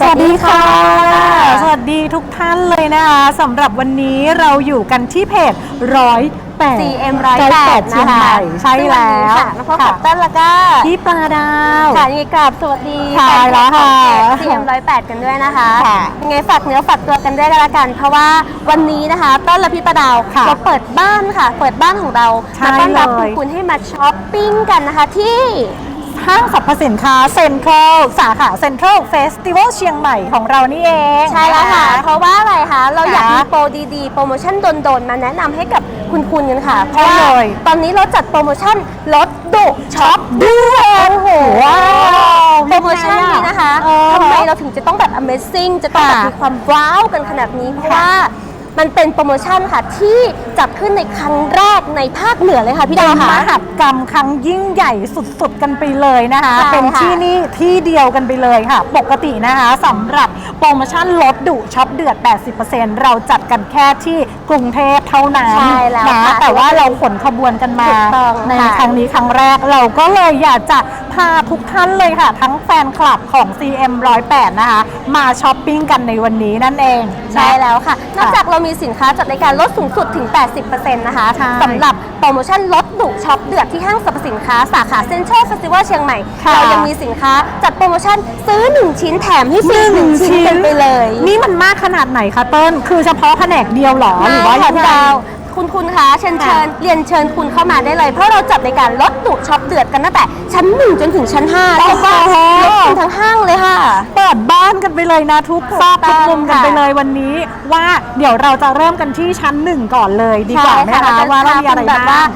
สวัสดีค่ะ สวัสดีทุกท่านเลยนะคะสำหรับวันนี้เราอยู่กันที่เพจร้อยแปด CM เชียง108นะใหคะม่ใช่แล้วค่ะมาพบกับค่ะเต้นแล้วก็พี่ปลาดาวค่ะยังไงกราบสวัสดีค่ะแล้วค่ะซีเอ็มร้อยแปดกันด้วยนะคะค่ะยังไงฝากเนื้อฝากตัวกันด้วยกันละกัน เพราะว่าวันนี้นะคะต้นและพี่ประดาวค่ะเราเปิดบ้านค่ะ เปิดบ้านของเราใช่มาต้อนรับเลคุณยคุณให้มาช้อปปิ้งกันนะคะที่ ห้างสรรพสินค้าเซ็นทรัลสาขาเซ็นทรัลเฟสติวัลเชียงใหม่ของเรานี่เองใช่แล้วค่ะนเพราะว่าอะไรคะเราอยากค่ะมีโปรดีๆ โปรโมชั่นโดนๆ มาแนะนำให้กับคุณคุณกันค่ะ เพราะใช่ว่าเลยตอนนี้เราจัดโปรโมชั่นลดดุช็อปด้วยโอ้โหว้าวโปรโมชั่นนี้นะคะเออ ทำไมเราถึงจะต้องแบบ Amazing จะต้องแบบค่ะมีความว้าวกันขนาดนี้เพราะว่า มันเป็นโปรโมชั่นค่ะที่จัดขึ้นในครั้งแรกในภาคเหนือเลยค่ะพี่ดาวเป็นมค่ะหัศกรรมครั้งยิ่งใหญ่สุดๆกันไปเลยนะคะ ใช่เป็นค่ะที่นี่ที่เดียวกันไปเลยค่ะ ปกตินะคะสำหรับโปรโมชั่นลดดุช็อปเดือด 80%เราจัดกันแค่ที่กรุงเทพเท่านั้นใช่แล้วนะค่ะแต่ว่าเราขนขบวนกันมาถูกต้องในค่ะ ครั้งนี้ครั้งแรกเราก็เลยอยากจะพาทุกท่านเลยค่ะ ทั้งแฟนคลับของ CM 108 นะคะ มาช้อปปิ้งกันในวันนี้นั่นเองนะ ใช่แล้วค่ะ นอกจากเรามีสินค้าจัดรายการลดสูงสุดถึง 80%นะคะใช่สำหรับโปรโมชั่นลดดุช็อปเดือดที่ห้างสรรพสินค้าสาขาเซ็นทรัลเฟสติวัลเชียงใหม่ ค่ะ เรายังมีสินค้าจัดโปรโมชั่นซื้อ 1 ชิ้นแถมให้ฟรีหนึ่งชิ้นกันไปเลย นี่มันมากขนาดไหนคะเติ้ลคือเฉพาะแผนกเดียวเหรอหรือว่าไม่ยัค่ะงพี่ไงดาว คุณคุณคะเชิญค่ะเชิญเรียนเชิญคุณเข้ามาได้เลย เพราะเราจัดรายการลดดุช็อปเดือดกันตั้งแต่ ชั้น1จนถึงชั้น5แล้วก็ลดกันทั้งห้างเลยค่ะ เปิดบ้านกันไปเลยนะทุกซอกทุกมุมกันค่ะไปเลยวันนี้ ว่าเดี๋ยวเราจะเริ่มกันที่ชั้นหนึ่งก่อนเลยดีกว่าไหมใช่คะจว่าเรามีอะไรแบบว่าบ้าง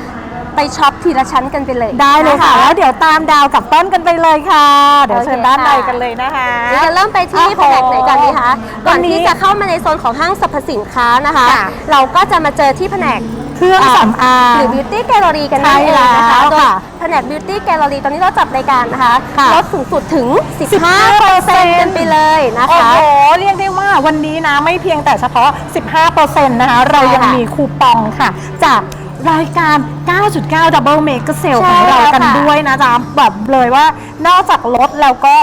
ไปช็อปทีละชั้นกันไปเลยได้เลยค่ะนแล้วเดี๋ยวตามดาวกับต้นกันไปเลยค่ะ เดี๋ยวโอเคเชิญด้านในค่ะกันเลยนะคะเราจะเริ่มไปที่โอ้โหแผนกไหนก่อนดีคะวัก่อนนนี้ที่จะเข้ามาในโซนของห้างสรรพสินค้านะคะค่ะเราก็จะมาเจอที่แผนกเครื่องสำอางหรือ beauty gallery กันนั่นเองใช่นะคะแล้วโดยค่ะแผนก beauty gallery ตอนนี้เราจัดรายการนะคะค่ะลดสูงสุดถึง 15%กันไปเลยนะโอ้คะโห เรียกได้ว่าวันนี้นะไม่เพียงแต่เฉพาะ 15%นะคะ เรายังใช่ค่ะมีคูปองค่ะจาก รายการ 9.9 Double Mega Sale ใช่ของเรากันแล้วค่ะด้วยนะจ๊ะแบบเลยว่านอกจากลดแล้วก็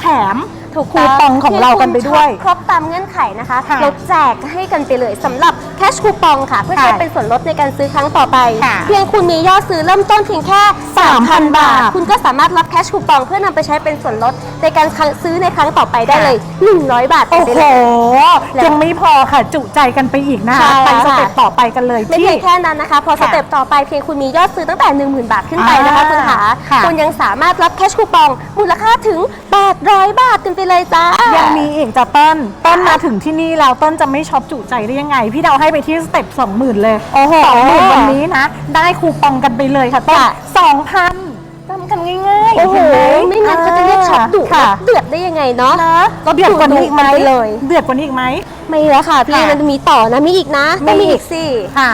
แถมถูกคูปองของเรากันไปด้วยที่คุณช็อปครบตามเงื่อนไขนะคะค่ะเราแจกให้กันไปเลยสำหรับแคชคูปองค่ะ เพื่อใช้ค่ะเป็นส่วนลดในการซื้อครั้งต่อไปค่ะเพียงคุณมียอดซื้อเริ่มต้นเพียงแค่ 3,000 บาทบาทคุณก็สามารถรับแคชคูปองเพื่อนำไปใช้เป็นส่วนลด ในการซื้อในครั้งต่อไปได้เลย 100 บาทโอ้ไปโห เลยยังไม่พอค่ะ จุใจกันไปอีกนะคะ ใช่ไปสค่ะ เต็ปต่อไปกันเลยไม่ที่ เพียงแค่นั้นนะคะ พอสค่ะเต็ปต่อไปเพียงคุณมียอดซื้อตั้งแต่ 10,000 บาทขึ้นไปนะคะอ่าคุณขาค่ะ คุณยังสามารถรับแคชคูปอง มูลค่าถึง 800 บาทกันไปเลยจ้า ยังมีอีกจ้ะเต้นต้นมาถึงที่นี่แล้วต้นจะไม่ช็อปจุใจได้ยังไง พี่เดาให้ไปที่สเต็ปสองหมื่นเลยโอ้โหสองหมื่นวันนี้นะ ได้คูปองกันไปเลยค่ะต้นค่ะ สองพันจำกันง่ายๆโอ้โห เห็นไม่งั้นเขาจะเรียก ช็อปดุค่ะเดือดได้ยังไงเนาะนะเดือดกว่านี้อีกไหมดุๆกันไปเลย เดือดกว่านี้อีกไหมไม่แล้วค่ะพี่ค่ะมันจะมีต่อนะมีอีกนะต้องมีอีกสิค่ะ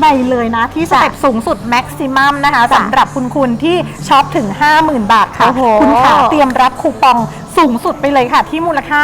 ไปเลยนะที่สเต็ปสูงสุดแม็กซิมัมนะคะสำหรับคุณคุณที่ช็อปถึง 50,000 บาทค่ะโอ้โหคุณขาเตรียมรับคูปองสูงสุดไปเลยค่ะ ที่มูลค่า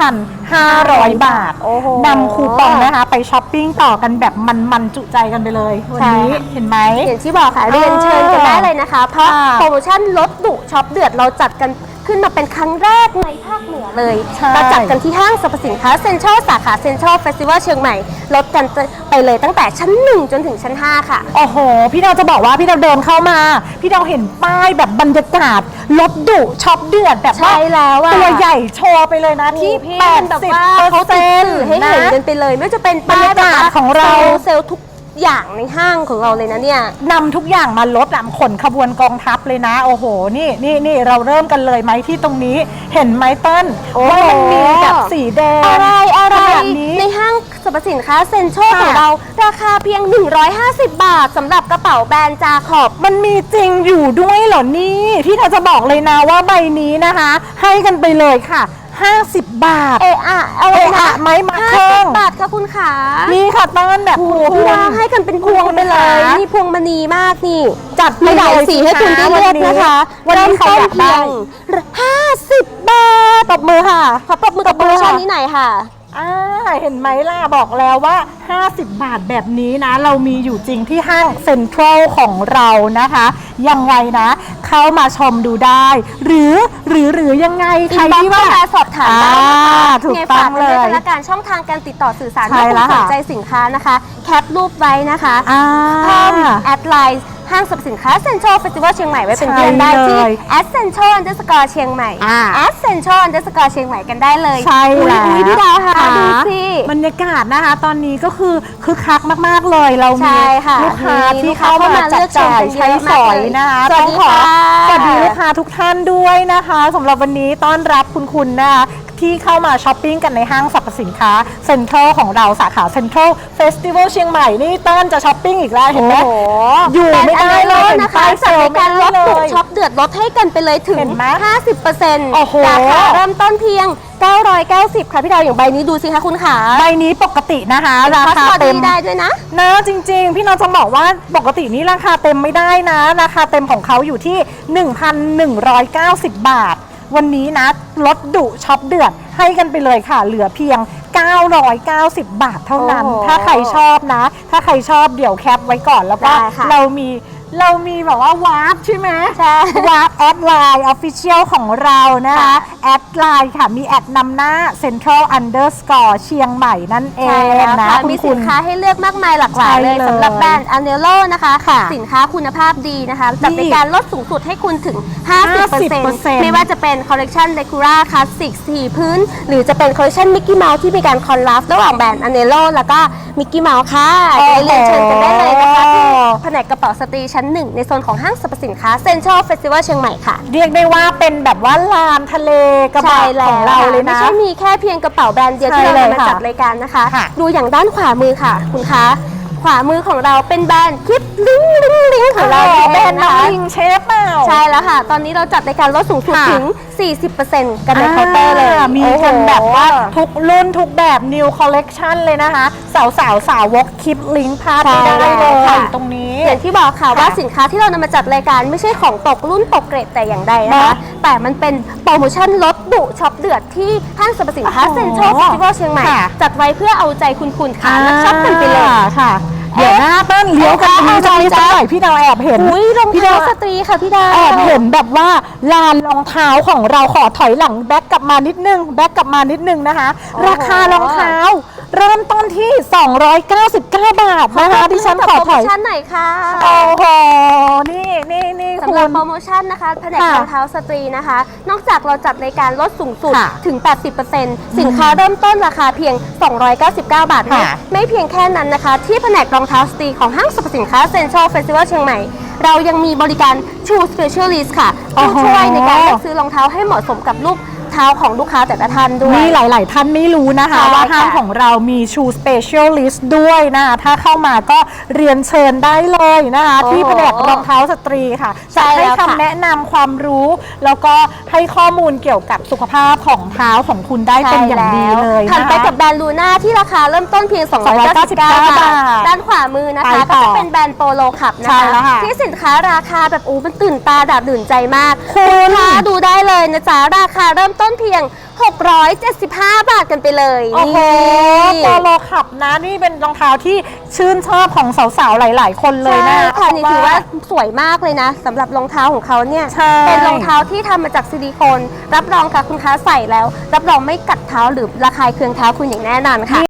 5,500 บาทโอ้โหนำคูปองนะคะไปช้อปปิ้งต่อกันแบบมันๆจุใจกันไปเลยวันนี้ใช่ค่ะเห็นไหมอย่างที่บอกค่ะเรียนเชิญกันได้เลยนะคะ เพราะค่ะโปรโมชั่นลดดุช็อปเดือดเราจัดกัน ขึ้นมาเป็นครั้งแรกในภาคเหนือเลยใช่ เราจัดกันที่ห้างสรรพสินค้าเซ็นทรัลสาขาเซ็นทรัลเฟสติวัลเชียงใหม่ลดกันไปเลยตั้งแต่ชั้น 1 จนถึงชั้น 5 ค่ะ โอ้โห พี่ดาวจะบอกว่าพี่ดาวเดินเข้ามา พี่ดาวเห็นป้ายแบบบรรยากาศลดดุช็อปเดือดแบบว่าใช่แล้วอะ ตัวใหญ่โชว์ไปเลยนะที่พี่แปเป็ดนแบบสิบว่าเปอเขาร์ติเซ็ดนต์สื่อให้เห็นกันไปเลย ไม่ว่าจะเป็นบรรยากาศของเราซลล์เซลล์ทุก อย่างในห้างของเราเลยนะเนี่ย นำทุกอย่างมาลดอะขนขบวนกองทัพเลยนะ โอ้โห นี่นี่นี่เราเริ่มกันเลยไหมที่ตรงนี้เห็นไหมเติ้ลโอ้โห ว่ามันมีแบบสีแดงอะไรอะไรขนาดนี้ ในห้างสรรพสินค้าเซ็นทรัลค่ะ ของเรา ราคาเพียง 150 บาทสำหรับกระเป๋าแบรนด์จาขอบ มันมีจริงอยู่ด้วยเหรอนี่ พี่เราจะบอกเลยนะว่าใบนี้นะคะ ให้กันไปเลยค่ะ 50 บาท เอะอะอะไรเอะนะอะไหมมาห้าเพิ่สิมบบาทค่ะคุณขานี่ค่ะเติ้ลแบบโอ้โหพพี่ววางงให้กันเป็นพวงไปเลยนี่พวงมณีมากนี่ จัดมีหลายสีให้คุณได้เลือกนะคะ วันนี้ใครเริ่มอต้ยานกเพีได้ยง50บาท ตบมือค่ะ ขอปรบมือกับโปรโมชั่นนี้หน่อยค่ะ อ่าเห็นไหมล่ะ บอกแล้วว่า 50 บาทแบบนี้นะ เรามีอยู่จริงที่ห้างเซ็นทรัลของเรานะคะ ยังไงนะ เข้ามาชมดูได้ หรือหรือหรือยังไง ใครอินบ็อกที่ซ์ว่าเข้ามาสอบถามได้นะคะอ่าถูกไงต้ฝาอกงกันเลด้วยยกันละกันช่องทางการติดต่อสื่อสารใช่ถ้าคุณแล้วสนค่ะใจสินค้านะคะ แคปรูปไว้นะคะอ่า เพิ่มแอดไลน์ ห้างสรรพสินค้าเซ็นทรัลเฟสติวัลเชียงใหม่ไว้เป็นใช่เพื่อนได้ที่เลยแอดเซ็นทรัลอันเดอร์สกอร์เชียงใหม่ อ่าแอดเซ็นทรัลอันเดอร์สกอร์เชียงใหม่กันได้เลยใช่อุ๊ยแล้วอุ๊ยพี่ดาวค่ะดูสิ บรรยากาศนะคะ ตอนนี้ก็คือคึกคักมาก ๆ เลยเราใช่มีค่ะลูกค้ามีที่ลูกค้าเข้ามาเข้ามาจับจ่ายเลือกชมกันใช้เยอะสมากอยเลยนะคะสวัสดีต้องขอค่ะสวัสดีลูกค้าทุกท่านด้วยนะคะสำหรับวันนี้ต้อนรับคุณคุณนะคะ ที่เข้ามาช้อปปิ้งกันในห้างสรรพสินค้าเซ็นทรัลของเราสาขาเซ็นทรัลเฟสติวัลเชียงใหม่นี่ต้นจะช้อปปิ้งอีกแล้วเห็นไหมโอ้โหอยู่ไม่ได้เลยแบรนด์อันเดอร์นะคะเห็นป้ายจัดรายการลดเซลล์ถูไม่ได้เลยกช็อปเดือดลดให้กันไปเลยถึงเห็นไหม50%โอ้โหราคาเริ่มต้นเพียง990 ค่ะพี่ดาวอย่างใบนี้ดูสิคะคุณขาใบนี้ปกตินะคะราคาคอสบอเต็ดี้มได้ด้วยนะนะจริง ๆ พี่น้องจะบอกว่าปกตินี้ราคาเต็มไม่ได้นะ ราคาเต็มของเขาอยู่ที่ 1,190 บาท วันนี้นะลดดุช็อปเดือดให้กันไปเลยค่ะ เหลือเพียง 990 บาทเท่านั้น โอ้โหถ้าใครชอบนะ ถ้าใครชอบเดี๋ยวแคปไว้ก่อนแล้วก็ได้ค่ะ เรามี เรามีแบบว่าวาร์ปใช่ไหมใช่วาร์ปแอดไลน์ออฟฟิเชียลของเรานะคะค่ะแอดไลน์ค่ะ มีแอดนำหน้า Central Underscore เชียงใหม่นั่นเอใช่งแล้วนะค่ะคุณมีคุสิณนค้าให้เลือกมากมายหลากหลายใช่เลยเลยสำหรับแบรนด์ a n e l o นะคะค่ะสินค้าคุณภาพดีนะคะจัดนี่ในการลดสูงสุดให้คุณถึง 50% 50%ไม่ว่าจะเป็นคอลเล c ชันเลกูร่าคลาสสิกสีพื้น หรือจะเป็นคอลเล c ชันมิกกี้เมาส์ที่มีการคอลลาฟระหว่างแบรนด์ a n e l o แล้วก็มิกกี้เมาส์ค่ะโอ้โห เรียนเชิญกันได้เลยนะคะที่แผนกกระเป๋าสตรีชั้นหนึ่งในโซนของห้างสรรพสินค้าเซ็นทรัลเฟสติวัลเชียงใหม่ค่ะ เรียกได้ว่าเป็นแบบว่าลานทะเลกระบะใช่แล้วของเราเลยไม่นะใช่มีแค่เพียงกระเป๋าแบรนด์เดียวใช่ที่เราเลยนำมาค่ะจัดรายการนะคะ ค่ะดูอย่างด้านขวามือค่ะ คุณคะ ขวามือของเราเป็นแบรนด์คลิปลิงลิงลิงของเราอ๋อเองแบรนด์นะน้ำคะลิงเชฟเปล่าใช่แล้วค่ะ ตอนนี้เราจัดรายการลดสูงสุดค่ะถึง 40%กันในเคาน์เตอร์เลยอ่ามีโอ้โหกันแบบว่าทุกรุ่นทุกแบบ New Collection เลยนะคะ สาวสาวๆสาวกคลิปลิงก์พลาดไม่ได้ใช่เลค่ะยตรงนี้ อย่างที่บอกค่ะค่ะว่าสินค้าที่เรานำมาจัดรายการไม่ใช่ของตกรุ่นตกเกรดแต่อย่างใดนะคะเนอะแต่มันเป็นโปรโมชั่นลดดุช็อปเดือดที่ห้างสรรพสินค้าโอ้โหเซ็นทรัลเฟสติวัลเชียงใหม่ค่ะจัดไว้เพื่อเอาใจคุณคุณค่ะนักช็อปกันไปเลยอ่า ค่ะ เดี๋ยวหน้าเปิ้ลเลี้ยวกันตรงนี้จะมีสักหน่อยพี่ดาวแอบเห็น อุ้ยรองพี่เท้าดาวสตรีค่ะพี่ดาว แอบเห็นแบบว่าลานรองเท้าของเราขอถอยหลังแบ็กกลับมานิดนึงแบ็กกลับมานิดนึงนะคะ โอ้โห ราคารองเท้า เริ่มต้นที่ 299 บาทนะคะดิฉันขอโปรถโมอย ชั่นไหนอยค่ะ โอ้โห นี่นี่นี่สำ คุหรับณโปรโมชั่นนะคะแผนกค่ะรองเท้าสตรีนะคะ นอกจากเราจัดรายการลดสูงสุดค่ะถึง 80%สินค้าเริ่มต้นราคาเพียง 299 บาทไม่ค่ะไม่เพียงแค่นั้นนะคะ ที่แผนกรองเท้าสตรีของห้างสรรพสินค้าเซ็นทรัลเฟสติวัลเชียงใหม่ เรายังมีบริการ Shoe Specialist ค่ะโอ้ผู้โหช่วยในการเลือกซื้อรองเท้าให้เหมาะสมกับลูก เท้าของลูกค้าแต่ละท่านด้วย นี่หลาย ๆ ท่านไม่รู้นะคะ ใช่ว่าห้างค่ะ ของเรามีชู specialist ด้วยนะคะถ้าเข้ามาก็เรียนเชิญได้เลยนะคะ โอ้โหที่แผนกรองเท้าสตรีค่ะใช่จะให้แล้วค่ะ คำแนะนำความรู้ แล้วก็ให้ข้อมูลเกี่ยวกับสุขภาพของเท้าของคุณได้เป็นอย่างดีเลยถัดนะไปคะกับแบรนด์ลูน่าที่ราคาเริ่มต้นเพียง 299บาทบาท ด้านขวามือนะคะ ไปก็ต่อจะเป็นแบรนด์โปโลขับนะใช่คะ แล้วค่ะที่สินค้าราคาแบบโอ้มันตื่นตาดาบดื่นใจมากคุณ ลูกค้าดูได้เลยนะจ๊ะ ราคาเริ่มต้นเพียง 675 บาทกันไปเลยโอ้โหนี่โปโลขับนะนี่เป็นรองเท้าที่ชื่นชอบของสาวๆ หลาย ๆ คนเลยใช่นะค่ะนี่ถือว่าสวยมากเลยนะสำหรับรองเท้าของเขาเนี่ยใช่ เป็นรองเท้าที่ทำมาจากซิลิโคน รับรองค่ะคุณค้าใส่แล้ว รับรองไม่กัดเท้าหรือระคายเคืองเท้าคุณอย่างแน่นอนค่ะ